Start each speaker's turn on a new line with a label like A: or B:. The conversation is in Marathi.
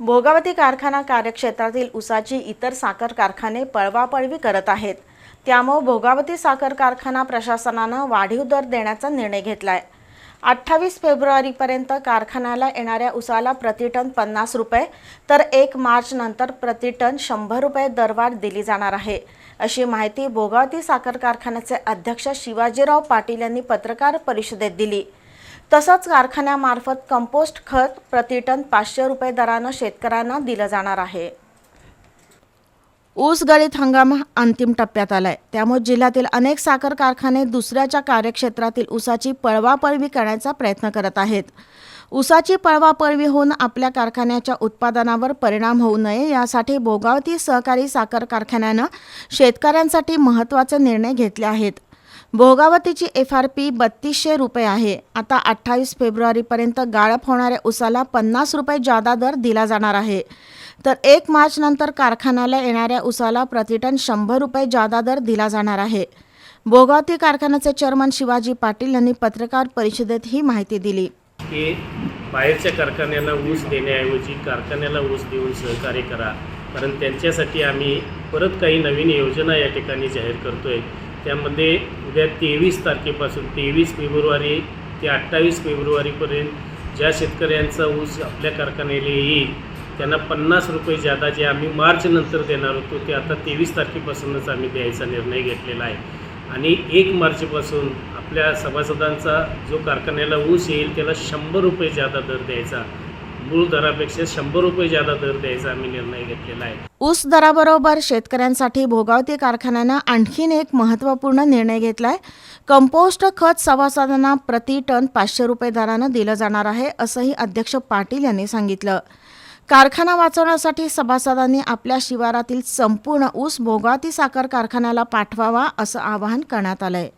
A: भोगावती कारखाना कार्यक्षेत्रातील उसाची इतर साखर कारखाने पळवापळवी करत आहेत. त्यामुळे भोगावती साखर कारखाना प्रशासनानं वाढीव दर देण्याचा निर्णय घेतला आहे अठ्ठावीस फेब्रुवारीपर्यंत कारखान्याला येणाऱ्या उसाला प्रतिटन पन्नास रुपये तर एक मार्च नंतर प्रतिटन शंभर रुपये दरवाढ दिली जाणार आहे. अशी माहिती भोगावती साखर कारखान्याचे अध्यक्ष शिवाजीराव पाटील यांनी पत्रकार परिषदेत दिली. तसंच कारखान्यामार्फत कंपोस्ट खत प्रतिटन पाचशे रुपये दरानं शेतकऱ्यांना दिलं जाणार आहे. ऊस गळीत हंगाम अंतिम टप्प्यात आलाय. त्यामुळे जिल्ह्यातील अनेक साखर कारखाने दुसऱ्याच्या कार्यक्षेत्रातील ऊसाची पळवापळवी करण्याचा प्रयत्न करत आहेत. ऊसाची पळवापळवी होऊन आपल्या कारखान्याच्या उत्पादनावर परिणाम होऊ नये यासाठी भोगावती सहकारी साखर कारखान्यानं शेतकऱ्यांसाठी महत्त्वाचे निर्णय घेतले आहेत. भोगावतीची एफ आर पी बत्तीसशे रुपये आहे. आता अठ्ठावीस फेब्रुवारीपर्यंत गाळप होणाऱ्या उसाला पन्नास रुपये जादा दर दिला जाणार आहे. तर एक मार्च नंतर कारखान्याला येणाऱ्या उसाला प्रतिटन शंभर रुपये जादा दर दिला जाणार आहे. भोगावती कारखान्याचे चेअरमन शिवाजी पाटील यांनी पत्रकार परिषदेत ही माहिती दिली.
B: की बाहेरच्या कारखान्याला ऊस देण्याऐवजी कारखान्याला ऊस देऊन सहकार्य करा. कारण त्यांच्यासाठी आम्ही परत काही नवीन योजना या ठिकाणी जाहीर करतो आहे त्यामध्ये उद्या तेवीस तारखेपासून तेवीस फेब्रुवारी ते अठ्ठावीस फेब्रुवारीपर्यंत ज्या शेतकऱ्यांचा ऊस आपल्या कारखान्याला येईल त्यांना पन्नास रुपये जादा जे आम्ही मार्चनंतर देणार होतो ते आता तेवीस तारखेपासूनच आम्ही द्यायचा निर्णय घेतलेला आहे. आणि एक मार्चपासून आपल्या सभासदांचा जो कारखान्याला ऊस येईल त्याला शंभर रुपये जादा दर द्यायचा. मूळ दरापेक्षा शंभर रुपये जादा दर द्यायचा आम्ही निर्णय घेतलेला आहे.
A: ऊस दराबरोबर शेतकऱ्यांसाठी भोगावती कारखान्यानं आणखीन एक महत्त्वपूर्ण निर्णय घेतलाय. कंपोस्ट खत सभासदांना प्रति टन पाचशे रुपये दरानं दिलं जाणार आहे असंही अध्यक्ष पाटील यांनी सांगितलं. कारखाना वाचवण्यासाठी सभासदांनी आपल्या शिवारातील संपूर्ण ऊस भोगावती साखर कारखान्याला पाठवावा असं आवाहन करण्यात आलंय.